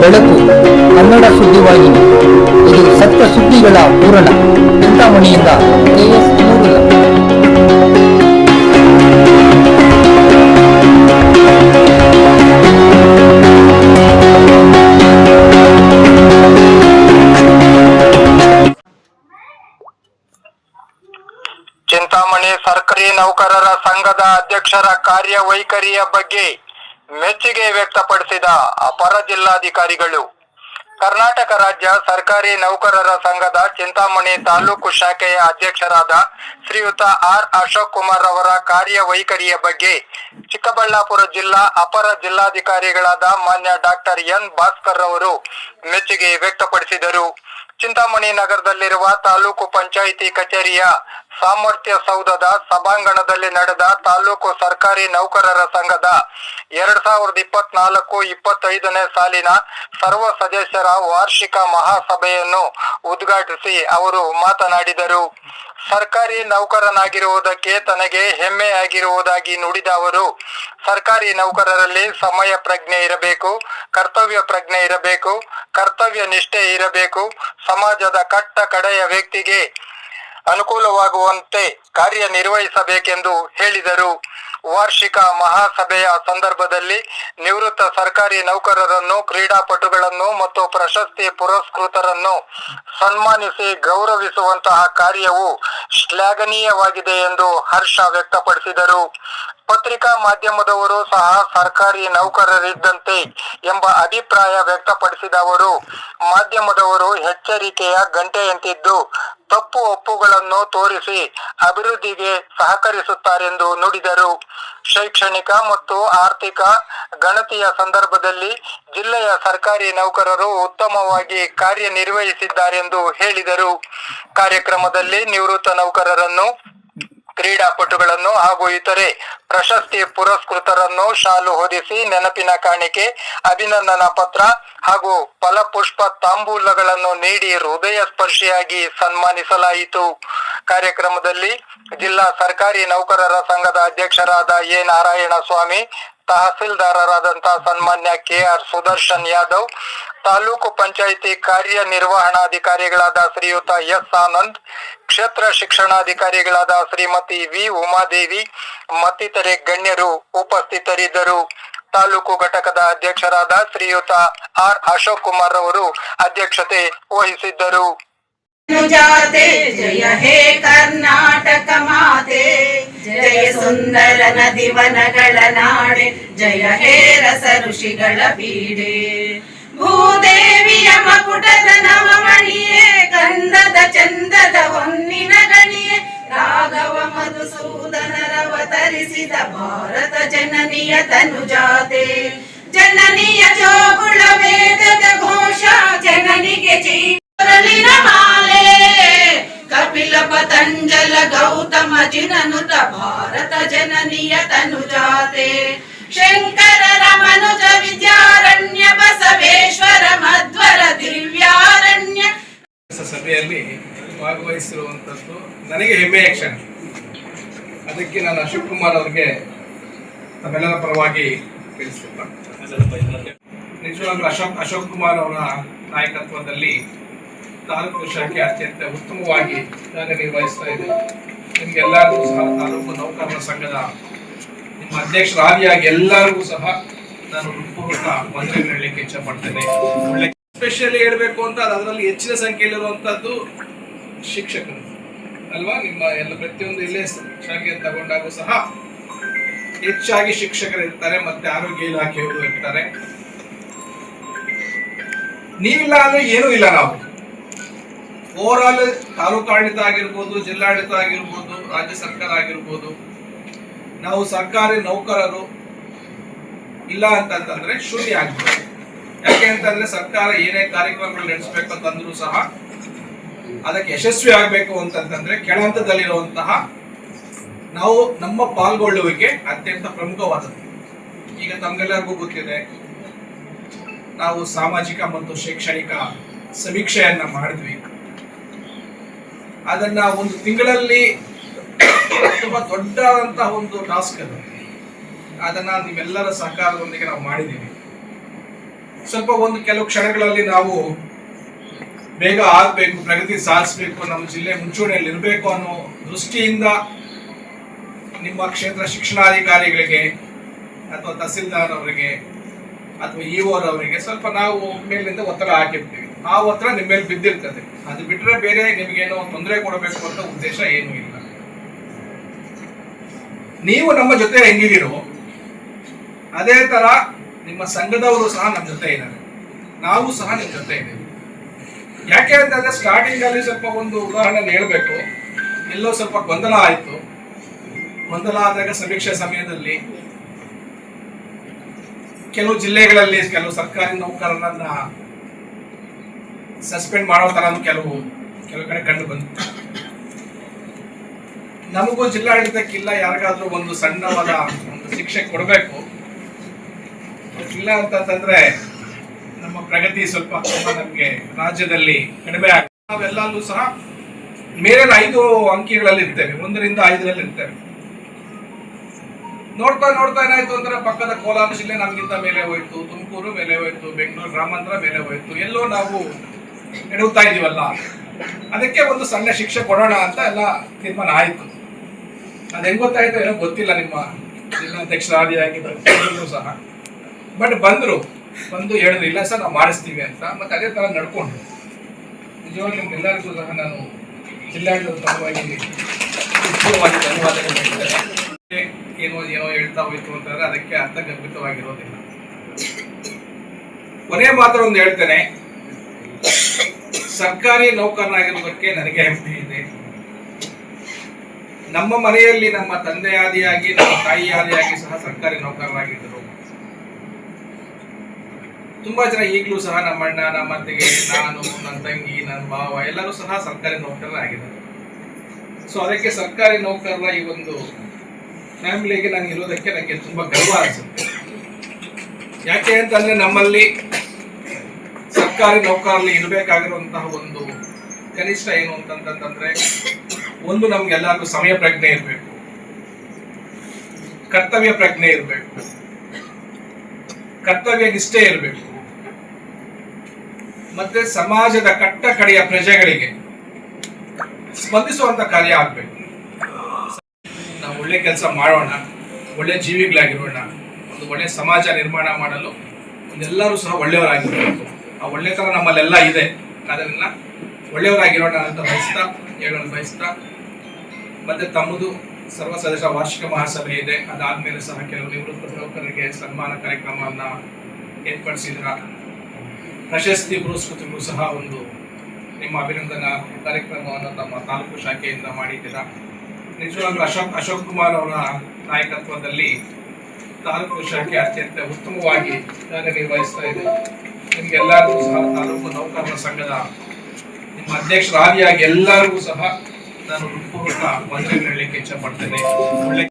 ಬೆಳಕು ಕನ್ನಡ ಸುದ್ದಿವಾಹಿನಿ. ಇದು ಸತ್ಯ ಸುದ್ದಿಗಳ ಪೂರಣ ಚಿಂತಾಮಣಿಯಿಂದ ಚಿಂತಾಮಣಿ ಸರ್ಕಾರಿ ನೌಕರರ ಸಂಘದ ಅಧ್ಯಕ್ಷರ ಕಾರ್ಯವೈಖರಿಯ ಬಗ್ಗೆ ಮೆಚ್ಚುಗೆ ವ್ಯಕ್ತಪಡಿಸಿದ ಅಪರ ಜಿಲ್ಲಾಧಿಕಾರಿಗಳು, ಕರ್ನಾಟಕ ರಾಜ್ಯ ಸರ್ಕಾರಿ ನೌಕರರ ಸಂಘದ ಚಿಂತಾಮಣಿ ತಾಲೂಕು ಶಾಖೆಯ ಅಧ್ಯಕ್ಷರಾದ ಶ್ರೀಯುತ ಆರ್ ಅಶೋಕ್ ಕುಮಾರ್ ಅವರ ಕಾರ್ಯವೈಖರಿಯ ಬಗ್ಗೆ ಚಿಕ್ಕಬಳ್ಳಾಪುರ ಜಿಲ್ಲಾ ಅಪರ ಜಿಲ್ಲಾಧಿಕಾರಿಗಳಾದ ಮಾನ್ಯ ಡಾಕ್ಟರ್ ಎನ್ ಭಾಸ್ಕರ್ ಅವರು ಮೆಚ್ಚುಗೆ ವ್ಯಕ್ತಪಡಿಸಿದರು. ಚಿಂತಾಮಣಿ ನಗರದಲ್ಲಿರುವ ತಾಲೂಕು ಪಂಚಾಯಿತಿ ಕಚೇರಿಯ ಸಾಮರ್ಥ್ಯ ಸೌಧದ ಸಭಾಂಗಣದಲ್ಲಿ ನಡೆದ ತಾಲೂಕು ಸರ್ಕಾರಿ ನೌಕರರ ಸಂಘದ ಎರಡ್ ಸಾವಿರದ ಇಪ್ಪತ್ನಾಲ್ಕು ಇಪ್ಪತ್ತೈದನೇ ಸಾಲಿನ ಸರ್ವ ಸದಸ್ಯರ ವಾರ್ಷಿಕ ಮಹಾಸಭೆಯನ್ನು ಉದ್ಘಾಟಿಸಿ ಅವರು ಮಾತನಾಡಿದರು. ಸರ್ಕಾರಿ ನೌಕರನಾಗಿರುವುದಕ್ಕೆ ತನಗೆ ಹೆಮ್ಮೆಯಾಗಿರುವುದಾಗಿ ನುಡಿದ ಅವರು, ಸರ್ಕಾರಿ ನೌಕರರಲ್ಲಿ ಸಮಯ ಪ್ರಜ್ಞೆ ಇರಬೇಕು, ಕರ್ತವ್ಯ ಪ್ರಜ್ಞೆ ಇರಬೇಕು, ಕರ್ತವ್ಯ ನಿಷ್ಠೆ ಇರಬೇಕು, ಸಮಾಜದ ಕಟ್ಟ ಕಡೆಯ ವ್ಯಕ್ತಿಗೆ ಅನುಕೂಲವಾಗುವಂತೆ ಕಾರ್ಯನಿರ್ವಹಿಸಬೇಕೆಂದು ಹೇಳಿದರು. ವಾರ್ಷಿಕ ಮಹಾಸಭೆಯ ಸಂದರ್ಭದಲ್ಲಿ ನಿವೃತ್ತ ಸರ್ಕಾರಿ ನೌಕರರನ್ನು, ಕ್ರೀಡಾಪಟುಗಳನ್ನು ಮತ್ತು ಪ್ರಶಸ್ತಿ ಪುರಸ್ಕೃತರನ್ನು ಸನ್ಮಾನಿಸಿ ಗೌರವಿಸುವಂತಹ ಕಾರ್ಯವು ಶ್ಲಾಘನೀಯವಾಗಿದೆ ಎಂದು ಹರ್ಷ ವ್ಯಕ್ತಪಡಿಸಿದರು. ಪತ್ರಿಕಾ ಮಾಧ್ಯಮದವರು ಸಹ ಸರ್ಕಾರಿ ನೌಕರರಿದ್ದಂತೆ ಎಂಬ ಅಭಿಪ್ರಾಯ ವ್ಯಕ್ತಪಡಿಸಿದ ಅವರು, ಮಾಧ್ಯಮದವರು ಎಚ್ಚರಿಕೆಯ ಗಂಟೆಯಂತಿದ್ದು ತಪ್ಪು ಒಪ್ಪುಗಳನ್ನು ತೋರಿಸಿ ಅಭಿವೃದ್ಧಿಗೆ ಸಹಕರಿಸುತ್ತಾರೆಂದು ನುಡಿದರು. ಶೈಕ್ಷಣಿಕ ಮತ್ತು ಆರ್ಥಿಕ ಗಣತಿಯ ಸಂದರ್ಭದಲ್ಲಿ ಜಿಲ್ಲೆಯ ಸರ್ಕಾರಿ ನೌಕರರು ಉತ್ತಮವಾಗಿ ಕಾರ್ಯನಿರ್ವಹಿಸಿದ್ದಾರೆಂದು ಹೇಳಿದರು. ಕಾರ್ಯಕ್ರಮದಲ್ಲಿ ನಿವೃತ್ತ ನೌಕರರನ್ನು ಕ್ರೀಡಾಪಟುಗಳನ್ನು ಹಾಗೂ ಇತರೆ ಪ್ರಶಸ್ತಿ ಪುರಸ್ಕೃತರನ್ನು ಶಾಲು ಹೊದಿಸಿ ನೆನಪಿನ ಕಾಣಿಕೆ, ಅಭಿನಂದನಾ ಪತ್ರ ಹಾಗೂ ಫಲಪುಷ್ಪ ತಾಂಬೂಲಗಳನ್ನು ನೀಡಿ ಹೃದಯ ಸ್ಪರ್ಶಿಯಾಗಿ ಸನ್ಮಾನಿಸಲಾಯಿತು. ಕಾರ್ಯಕ್ರಮದಲ್ಲಿ ಜಿಲ್ಲಾ ಸರ್ಕಾರಿ ನೌಕರರ ಸಂಘದ ಅಧ್ಯಕ್ಷರಾದ ಎ ನಾರಾಯಣ ಸ್ವಾಮಿ ತಹಸೀಲ್ದಾರರಾದಂತಹ ಸನ್ಮಾನ್ಯ ಕೆ ಆರ್ ಸುದರ್ಶನ್ ಯಾದವ್, ತಾಲೂಕು ಪಂಚಾಯಿತಿ ಕಾರ್ಯನಿರ್ವಹಣಾಧಿಕಾರಿಗಳಾದ ಶ್ರೀಯುತ ಎಸ್. ಆನಂದ್, ಕ್ಷೇತ್ರ ಶಿಕ್ಷಣಾಧಿಕಾರಿಗಳಾದ ಶ್ರೀಮತಿ ವಿ. ಉಮಾದೇವಿ, ಮತ್ತಿತರೆ ಗಣ್ಯರು ಉಪಸ್ಥಿತರಿದ್ದರು. ತಾಲೂಕು ಘಟಕದ ಅಧ್ಯಕ್ಷರಾದ ಶ್ರೀಯುತ ಆರ್. ಅಶೋಕ್ ಕುಮಾರ್ ಅವರು ಅಧ್ಯಕ್ಷತೆ ವಹಿಸಿದ್ದರು. ಜಯ ಹೇ ಕರ್ನಾಟಕ ಸುಂದರ ನದಿ ವನಗಳ ನಾಡೆ, ಜಯ ಹೇ ರಸ ಋಷಿಗಳ ಬೀಡೆ ಭೂದೇವಿಯ ಮಕುಟದ ನವಮಣಿಯೇ, ಗಂಧದ ಚಂದದ ಹೊನ್ನಿನ ಗಣಿಯೇ, ರಾಘವ ಮಧುಸೂದನರವತರಿಸಿದ ಭಾರತ ಜನನಿಯ ತನುಜಾತೆ. ಜನನಿಯ ಜೋಗುಳ ವೇದದ ಘೋಷ, ಜನನಿಗೆ ಜೀವರಲಿನ ಪತಂಜಲ ಗೌತಮ ಜಿನನುತ ಭಾರತ ಜನನಿಯ ತನುಜಾತೆ. ಶಂಕರ ರಮನುಜ ವಿದ್ಯಾರಣ್ಯ ಬಸವೇಶ್ವರ ಮಧ್ವರ ದಿವ್ಯಾರಣ್ಯ. ಸಭೆಯಲ್ಲಿ ಭಾಗವಹಿಸಿರುವಂತದ್ದು ನನಗೆ ಹೆಮ್ಮೆಯ ಕ್ಷಣ ಅದಕ್ಕೆ ನಾನು ಅಶೋಕ್ ಕುಮಾರ್ ಅವರಿಗೆ ತಮ್ಮೆಲ್ಲರ ಪರವಾಗಿ ತಿಳಿಸ್ತಿಲ್ಲ ನಿಜವಾಗ್ಲೂ ಅಶೋಕ್ ಅಶೋಕ್ ಕುಮಾರ್ ಅವರ ನಾಯಕತ್ವದಲ್ಲಿ ತಾಲೂಕು ಶಾಖೆ ಅತ್ಯಂತ ಉತ್ತಮವಾಗಿ ಕಾರ್ಯನಿರ್ವಹಿಸ್ತಾ ಇದೆ ನಿಮ್ಗೆಲ್ಲರಿಗೂ ಸಹ ತಾಲೂಕು ನೌಕರರ ಸಂಘದ ನಿಮ್ಮ ಅಧ್ಯಕ್ಷರಾದಿಯಾಗಿ ಎಲ್ಲರಿಗೂ ಸಹ ನಾನು ಹೃತ್ಪೂರ್ವಕ ವಂದನೆ ಹೇಳಲಿಕ್ಕೆ ಇಚ್ಛೆ ಪಡ್ತೇನೆ. ಒಳ್ಳೆ ಸ್ಪೆಷಲಿ ಹೇಳಬೇಕು ಅಂತ ಅದರಲ್ಲಿ ಹೆಚ್ಚಿನ ಸಂಖ್ಯೆಯಲ್ಲಿರುವಂಥದ್ದು ಶಿಕ್ಷಕರು. ಅಲ್ವಾ? ನಿಮ್ಮ ಎಲ್ಲ ಪ್ರತಿಯೊಂದು ಇಲ್ಲೇ ಶಾಖೆ ತಗೊಂಡಾಗೂ ಸಹ ಹೆಚ್ಚಾಗಿ ಶಿಕ್ಷಕರು ಇರ್ತಾರೆ ಮತ್ತೆ ಆರೋಗ್ಯ ಇಲಾಖೆಯವರು ಇರ್ತಾರೆ. ನೀವಿಲ್ಲ ಅಂದ್ರೆ ಏನೂ ಇಲ್ಲ ನಾವು. ಓವರ್ ಆಲ್ ತಾಲೂಕು ಆಡಳಿತ ಆಗಿರ್ಬೋದು, ಜಿಲ್ಲಾಡಳಿತ ಆಗಿರ್ಬೋದು, ರಾಜ್ಯ ಸರ್ಕಾರ ಆಗಿರ್ಬೋದು, ನಾವು ಸರ್ಕಾರಿ ನೌಕರರು ಇಲ್ಲ ಅಂತಂದ್ರೆ ಶೂನ್ಯ ಆಗ್ಬೋದು. ಯಾಕೆ ಅಂತಂದ್ರೆ ಸರ್ಕಾರ ಏನೇ ಕಾರ್ಯಕ್ರಮಗಳು ನಡೆಸಬೇಕು ಅಂತಂದ್ರೂ ಸಹ ಅದಕ್ಕೆ ಯಶಸ್ವಿ ಆಗ್ಬೇಕು ಅಂತಂತಂದ್ರೆ ಕೆಳಹಂತದಲ್ಲಿರುವಂತಹ ನಾವು ನಮ್ಮ ಪಾಲ್ಗೊಳ್ಳುವಿಕೆ ಅತ್ಯಂತ ಪ್ರಮುಖವಾದದ್ದು. ಈಗ ತಮ್ಗೆಲ್ಲರಿಗೂ ಗೊತ್ತಿದೆ, ನಾವು ಸಾಮಾಜಿಕ ಮತ್ತು ಶೈಕ್ಷಣಿಕ ಸಮೀಕ್ಷೆಯನ್ನ ಮಾಡಿದ್ವಿ. ಅದನ್ನ ಒಂದು ತಿಂಗಳಲ್ಲಿ ತುಂಬಾ ದೊಡ್ಡದಂತಹ ಒಂದು ಟಾಸ್ಕ್ ಅದು. ಅದನ್ನ ನಿಮ್ಮೆಲ್ಲರ ಸಹಕಾರದೊಂದಿಗೆ ನಾವು ಮಾಡಿದ್ದೀವಿ. ಸ್ವಲ್ಪ ಒಂದು ಕೆಲವು ಕ್ಷಣಗಳಲ್ಲಿ ನಾವು ಬೇಗ ಆಗ್ಬೇಕು, ಪ್ರಗತಿ ಸಾಧಿಸಬೇಕು, ನಮ್ಮ ಜಿಲ್ಲೆ ಮುಂಚೂಣಿಯಲ್ಲಿ ಇರಬೇಕು ಅನ್ನೋ ದೃಷ್ಟಿಯಿಂದ ನಿಮ್ಮ ಕ್ಷೇತ್ರ ಶಿಕ್ಷಣಾಧಿಕಾರಿಗಳಿಗೆ ಅಥವಾ ತಹಸೀಲ್ದಾರ್ ಅವರಿಗೆ ಅಥವಾ ಇ ಅವರಿಗೆ ಸ್ವಲ್ಪ ನಾವು ಮೇಲಿಂದ ಒತ್ತಡ ಹಾಕಿರ್ತೀವಿ. ಆ ಒತ್ತಡ ನಿಮ್ಮ ಮೇಲೆ ಬಿದ್ದಿರ್ತದೆ. ಅದು ಬಿಟ್ಟರೆ ಬೇರೆ ನಿಮಗೇನೋ ತೊಂದರೆ ಕೊಡಬೇಕು ಅಂತ ಉದ್ದೇಶ ಏನೂ ಇಲ್ಲ. ನೀವು ನಮ್ಮ ಜೊತೆ ಹೆಂಗಿದಿರೋ ಅದೇ ತರ ನಿಮ್ಮ ಸಂಘದವರು ಸಹ ನಮ್ಮ ಜೊತೆ ಇದ್ದಾರೆ. ನಾವು ಸಹ ನಿಮ್ಮ ಜೊತೆ ಇದ್ದೀವಿ. ಯಾಕೆ ಅಂತಂದ್ರೆ ಸ್ಟಾರ್ಟಿಂಗ್ ಅಲ್ಲಿ ಸ್ವಲ್ಪ ಒಂದು ಉದಾಹರಣೆ ಹೇಳ್ಬೇಕು. ಎಲ್ಲೋ ಸ್ವಲ್ಪ ಗೊಂದಲ ಆಯಿತು. ಗೊಂದಲ ಆದಾಗ ಸಮೀಕ್ಷೆ ಸಮಯದಲ್ಲಿ ಕೆಲವು ಜಿಲ್ಲೆಗಳಲ್ಲಿ ಕೆಲವು ಸರ್ಕಾರಿ ನೌಕರರನ್ನ ಸಸ್ಪೆಂಡ್ ಮಾಡೋ ತರ ಕೆಲವು ಕೆಲವು ಕಡೆ ಕಂಡು ಬಂತು. ನಮಗೂ ಜಿಲ್ಲಾಡಳಿತಕ್ಕಿಲ್ಲ, ಯಾರಿಗಾದ್ರೂ ಒಂದು ಸಣ್ಣವಾದ ಒಂದು ಶಿಕ್ಷೆ ಕೊಡಬೇಕು. ಇಲ್ಲ ಅಂತಂದ್ರೆ ನಮ್ಮ ಪ್ರಗತಿ ಸ್ವಲ್ಪ ನಮಗೆ ರಾಜ್ಯದಲ್ಲಿ ಕಡಿಮೆ ಆಗ ನಾವೆಲ್ಲೂ ಸಹ ಮೇಲಿನ ಐದು ಅಂಕಿಗಳಲ್ಲಿ ಇರ್ತೇವೆ, ಒಂದರಿಂದ ಐದರಲ್ಲಿ ಇರ್ತೇವೆ. ನೋಡ್ತಾ ನೋಡ್ತಾ ಏನಾಯ್ತು ಅಂದ್ರೆ, ಪಕ್ಕದ ಕೋಲಾರ ಜಿಲ್ಲೆ ನಮಗಿಂತ ಮೇಲೆ ಹೋಯ್ತು, ತುಮಕೂರು ಮೇಲೆ ಹೋಯ್ತು, ಬೆಂಗಳೂರು ಗ್ರಾಮಾಂತರ ಮೇಲೆ ಹೋಯ್ತು, ಎಲ್ಲೋ ನಾವು ಎಡುತ್ತಾ ಇದೀವಲ್ಲ? ಅದಕ್ಕೆ ಒಂದು ಸಣ್ಣ ಶಿಕ್ಷೆ ಕೊಡೋಣ ಅಂತ ಎಲ್ಲ ತೀರ್ಮಾನ ಆಯ್ತು. ಅದು ಹೆಂಗ್ ಗೊತ್ತಾಯ್ತು ಏನೋ ಗೊತ್ತಿಲ್ಲ ನಿಮ್ಮ ಜಿಲ್ಲಾಧ್ಯಕ್ಷರಾದಿಯಾಗಿ ಎಲ್ಲರೂ ಸಹ. ಬಟ್ ಬಂದ್ರು. ಬಂದು ಹೇಳಿದ್ರು, ಇಲ್ಲ ಸರ್, ನಾವು ಮಾಡಿಸ್ತೀವಿ ಅಂತ. ಮತ್ತೆ ಅದೇ ತರ ನಡ್ಕೊಂಡ್ರು ನಿಜವಾಗಿ ನಿಮ್ಗೆಲ್ಲರಿಗೂ ಸಹ ನಾನು ಜಿಲ್ಲಾಡಳಿತ ಪರವಾಗಿ ಧನ್ಯವಾದಗಳು ಹೇಳ್ತಾರೆ ಏನೋ ಏನೋ ಹೇಳ್ತಾ ಹೋಯ್ತು ಅಂತಂದ್ರೆ ಅದಕ್ಕೆ ಅರ್ಥ ಗರ್ಭಿತವಾಗಿರೋದಿಲ್ಲ ಕೊನೆಯ ಮಾತ್ರ ಒಂದು ಹೇಳ್ತೇನೆ. ಸರ್ಕಾರಿ ನೌಕರನಾಗಿರುವುದಕ್ಕೆ ನನಗೆ ಹೆಮ್ಮೆ ಇದೆ. ನಮ್ಮ ಮನೆಯಲ್ಲಿ ನಮ್ಮ ತಂದೆಯಾದಿಯಾಗಿ, ನಮ್ಮ ತಾಯಿಯಾದಿಯಾಗಿ ಸಹ ಸರ್ಕಾರಿ ನೌಕರರಾಗಿದ್ದರು. ತುಂಬಾ ಜನ ಈಗಲೂ ಸಹ ನಮ್ಮ ಅಣ್ಣ, ನಮ್ಮ ಅತ್ತೆಗೆ, ನಾನು, ನನ್ನ ತಂಗಿ, ನನ್ನ ಭಾವ ಎಲ್ಲರೂ ಸಹ ಸರ್ಕಾರಿ ನೌಕರರಾಗಿದ್ದಾರೆ. ಸೊ ಅದಕ್ಕೆ ಸರ್ಕಾರಿ ನೌಕರರ ಈ ಒಂದು ಫ್ಯಾಮಿಲಿಗೆ ನಾನು ಇರೋದಕ್ಕೆ ನನಗೆ ತುಂಬಾ ಗರ್ವ ಅನಿಸುತ್ತೆ. ಯಾಕೆ ಅಂತಂದ್ರೆ ನಮ್ಮಲ್ಲಿ ಸರ್ಕಾರಿ ನೌಕರಲ್ಲಿ ಇರಬೇಕಾಗಿರುವಂತಹ ಒಂದು ಕನಿಷ್ಠ ಏನು ಅಂತಂತಂದ್ರೆ, ಒಂದು ನಮ್ಗೆಲ್ಲರಿಗೂ ಸಮಯ ಪ್ರಜ್ಞೆ ಇರಬೇಕು. ಕರ್ತವ್ಯ ಪ್ರಜ್ಞೆ ಇರಬೇಕು. ಕರ್ತವ್ಯ ನಿಷ್ಠೆ ಇರಬೇಕು. ಮತ್ತೆ ಸಮಾಜದ ಕಟ್ಟ ಕಡೆಯ ಪ್ರಜೆಗಳಿಗೆ ಸ್ಪಂದಿಸುವಂತ ಕಾರ್ಯ ಆಗ್ಬೇಕು. ನಾವು ಒಳ್ಳೆ ಕೆಲಸ ಮಾಡೋಣ, ಒಳ್ಳೆ ಜೀವಿಗಳಾಗಿರೋಣ, ಒಂದು ಒಳ್ಳೆ ಸಮಾಜ ನಿರ್ಮಾಣ ಮಾಡಲು ಒಂದೆಲ್ಲರೂ ಸಹ ಒಳ್ಳೆಯವರಾಗಿರ್ಬೇಕು. ಆ ಒಳ್ಳೆತನ ನಮ್ಮಲ್ಲೆಲ್ಲ ಇದೆ. ಅದನ್ನ ಒಳ್ಳೆಯವರಾಗಿರೋಣ ಅಂತ ಬಯಸ್ತಾ ಹೇಳೋಣ ಬಯಸ್ತಾ, ಮತ್ತೆ ತಮ್ಮದು ಸರ್ವ ಸದಸ್ಯ ವಾರ್ಷಿಕ ಮಹಾಸಭೆ ಇದೆ. ಅದಾದ್ಮೇಲೆ ಸಹ ಕೆಲವು ನಿವೃತ್ತ ನೌಕರರಿಗೆ ಸನ್ಮಾನ ಕಾರ್ಯಕ್ರಮವನ್ನ ಏರ್ಪಡಿಸಿದ್ರ. ಪ್ರಶಸ್ತಿ ಪುರಸ್ಕೃತಿಗೂ ಸಹ ಒಂದು ನಿಮ್ಮ ಅಭಿನಂದನಾ ಕಾರ್ಯಕ್ರಮವನ್ನು ತಮ್ಮ ತಾಲೂಕು ಶಾಖೆಯಿಂದ ಮಾಡಿದ್ದೀರಾ. ನಿಜವಾಗ್ಲೂ ಅಶೋಕ್ ಅಶೋಕ್ ಕುಮಾರ್ ಅವರ ನಾಯಕತ್ವದಲ್ಲಿ ತಾಲೂಕು ಶಾಖೆ ಅತ್ಯಂತ ಉತ್ತಮವಾಗಿ ಕಾರ್ಯನಿರ್ವಹಿಸ್ತಾ ಇದೆ. ನಿಮ್ಗೆಲ್ಲರಿಗೂ ಸಹ ತಾಲೂಕು ನೌಕರರ ಸಂಘದ ನಿಮ್ಮ ಅಧ್ಯಕ್ಷರಾದಿಯಾಗಿ ಎಲ್ಲರಿಗೂ ಸಹ ನಾನು ಹೃತ್ಪೂರ್ವಕ ವಂದನೆ ಹೇಳಲಿಕ್ಕೆ ಇಚ್ಛಪಡ್ತೇನೆ ಒಳ್ಳೆ